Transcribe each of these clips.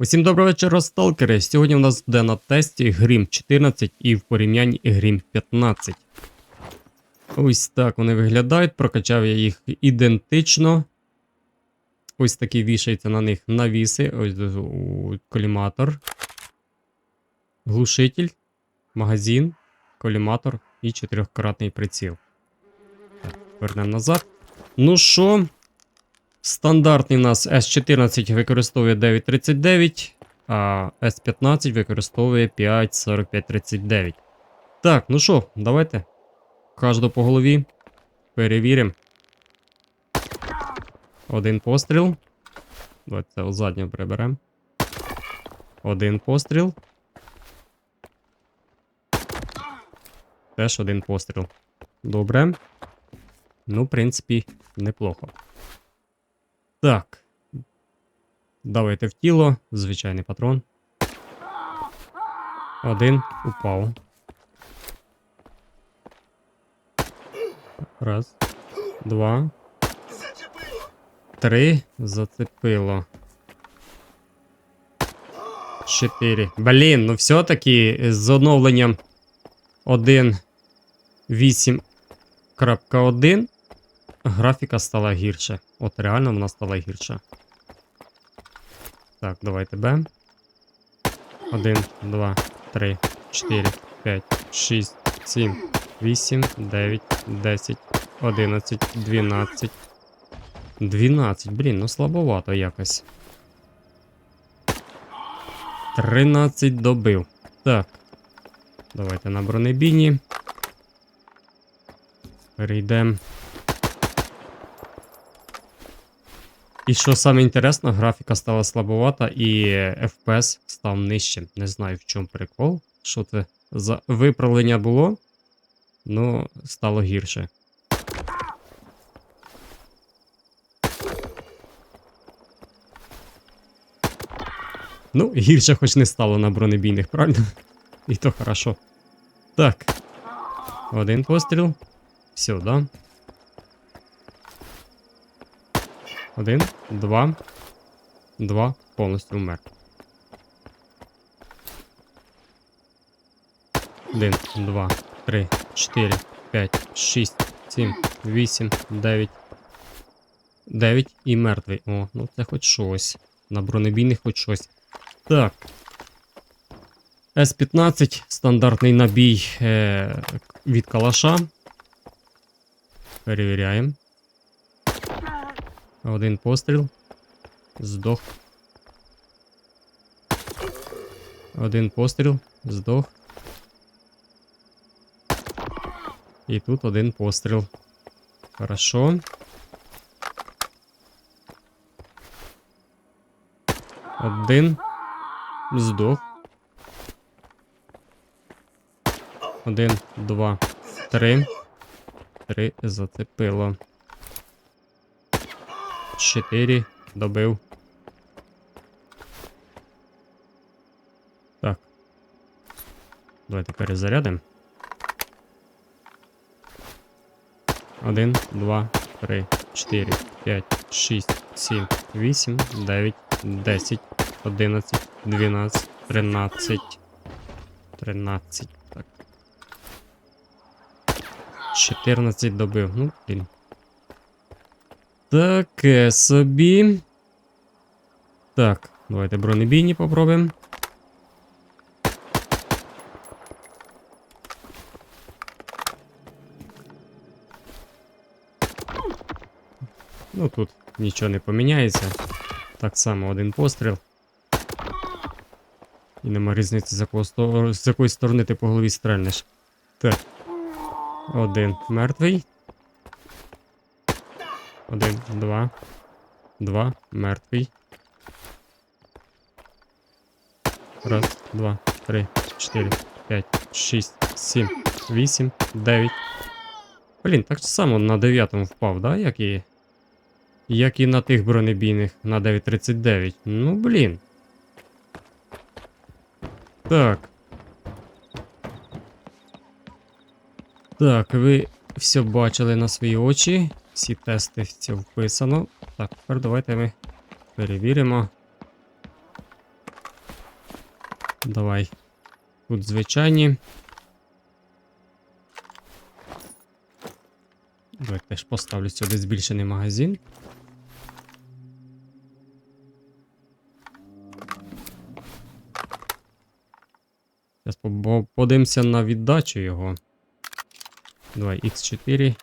Усім доброго вечора, сталкери. Сьогодні у нас буде на тесті Грім 14 і в порівнянні Грім 15. Ось так вони виглядають. Прокачав я їх ідентично. Ось такі вішаються на них навіси. Ось коліматор, глушитель, магазин, коліматор і чотирьохкратний приціл. Так, вернемо назад. Ну що, Стандартний у нас S14 використовує 939, а S15 використовує 54539. Так, ну що, давайте. Кожну по голові. Перевіримо. Один постріл. Давайте це заднього приберемо. Один постріл. Теж один постріл. Добре. Ну, в принципі, неплохо. Так. Давайте в тіло. Звичайний патрон. Один упав. Раз. Два. Три. Зацепило. Чотири. Блін, ну все-таки з оновленням 1.8.1 графіка стала гірше. От реально вона стала гірша. Так, давайте Б. 1, 2, 3, 4, 5, 6, 7, 8, 9, 10, 11, 12. 12, блін, ну слабовато якось. 13 добив. Так. Давайте на бронебійні. Перейдемо. І що саме інтересно, графіка стала слабовата і FPS став нижчим. Не знаю в чому прикол. Що це за виправлення було, ну стало гірше. Ну, гірше хоч не стало на бронебійних, правильно? І то хорошо. Так. Один постріл. Все, да? Один, два. Два. Повністю вмер. Один, два, три, чотири, п'ять, шість, сім, вісім, дев'ять. Дев'ять і мертвий. О, ну це хоч щось. На бронебійних хоч щось. Так. С-15, стандартний набій е- від калаша. Перевіряємо. Один постріл. Здох. Один постріл. Здох. І тут один постріл. Хорошо. Один. Здох. Один, два, три. Три зацепило. Чотири добив. Так. Давайте перезарядимо. Один, два, три, чотири, п'ять, шість, сім, вісім, дев'ять, десять, одинадцять, дванадцять, тринадцять. Тринадцять. Так. Чотирнадцять добив. Ну, блін. Таке собі. Так, давайте бронебійні попробуємо. Ну тут нічого не поміняється. Так само один постріл. І нема різниці, з, якого з якої сторони ти по голові стрельнеш. Так. Один мертвий. Один, два. Два. Мертвий. Раз, два, три, чотири, п'ять, шість, сім, вісім, дев'ять. Блін, так само на дев'ятому впав, да? Як і. Як і на тих бронебійних на 9.39. Ну, блін. Так. Так, ви все бачили на свої очі. Всі тести це вписано. Так, тепер давайте ми перевіримо. Давай. Тут звичайні. Давай теж поставлю сюди збільшений магазин. Зараз подивимося на віддачу його. Давай X4.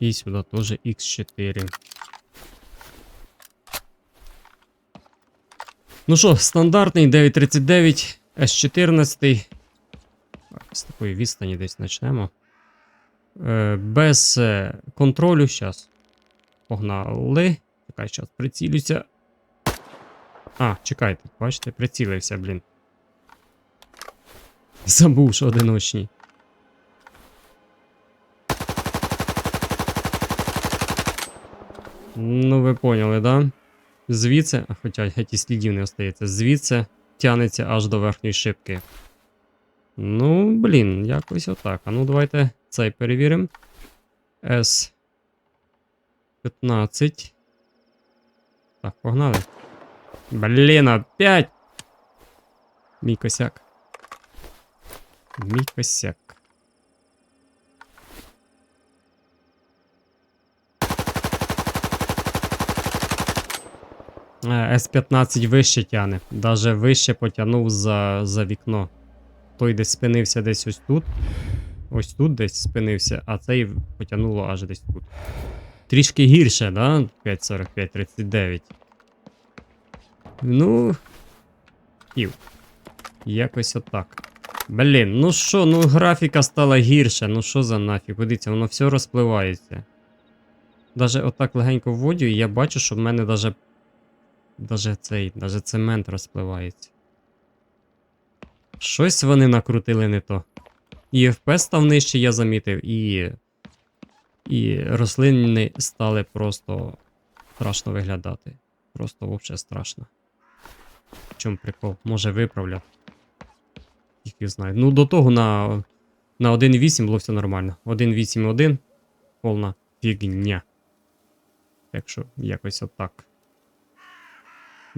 І сюди теж X4. Ну що, стандартний 939 S14. Так, З такої відстані десь почнемо. Е, без е, контролю. Зараз. Погнали. Чекай, зараз прицілюся. А, чекайте, бачите, прицілився, блін. Забув, що одиночні. Ну, ви поняли, да? Звідси, хоча геть і слідів не остається, звідси тянеться аж до верхньої шибки. Ну, блін, якось отак. А ну давайте цей перевіримо. С 15. Так, погнали. Блін, опять! Мій косяк. Мій косяк. С-15 вище тяне. Даже вище потягнув за, за вікно. Той десь спинився десь ось тут. Ось тут десь спинився, а цей потягнуло аж десь тут. Трішки гірше, да? 5.45-39. Ну. Ів. Якось отак. Блін, ну що, ну графіка стала гірша. Ну що за нафіг? Подивіться, воно все розпливається. Даже отак легенько вводю, і я бачу, що в мене даже. Даже цей, даже цемент розпливається. Щось вони накрутили не то. І FPS став нижче, я замітив, і. І рослини стали просто страшно виглядати. Просто взагалі страшно. В чому прикол? Може виправлять. Їх знаю. Ну, до того на, на 1.8 було все нормально. 1.8.1 повна фігня. Так що, якось отак.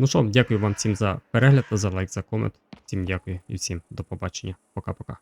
Ну що, дякую вам всім за перегляд, за лайк, за комент. Всім дякую і всім до побачення. Пока-пока.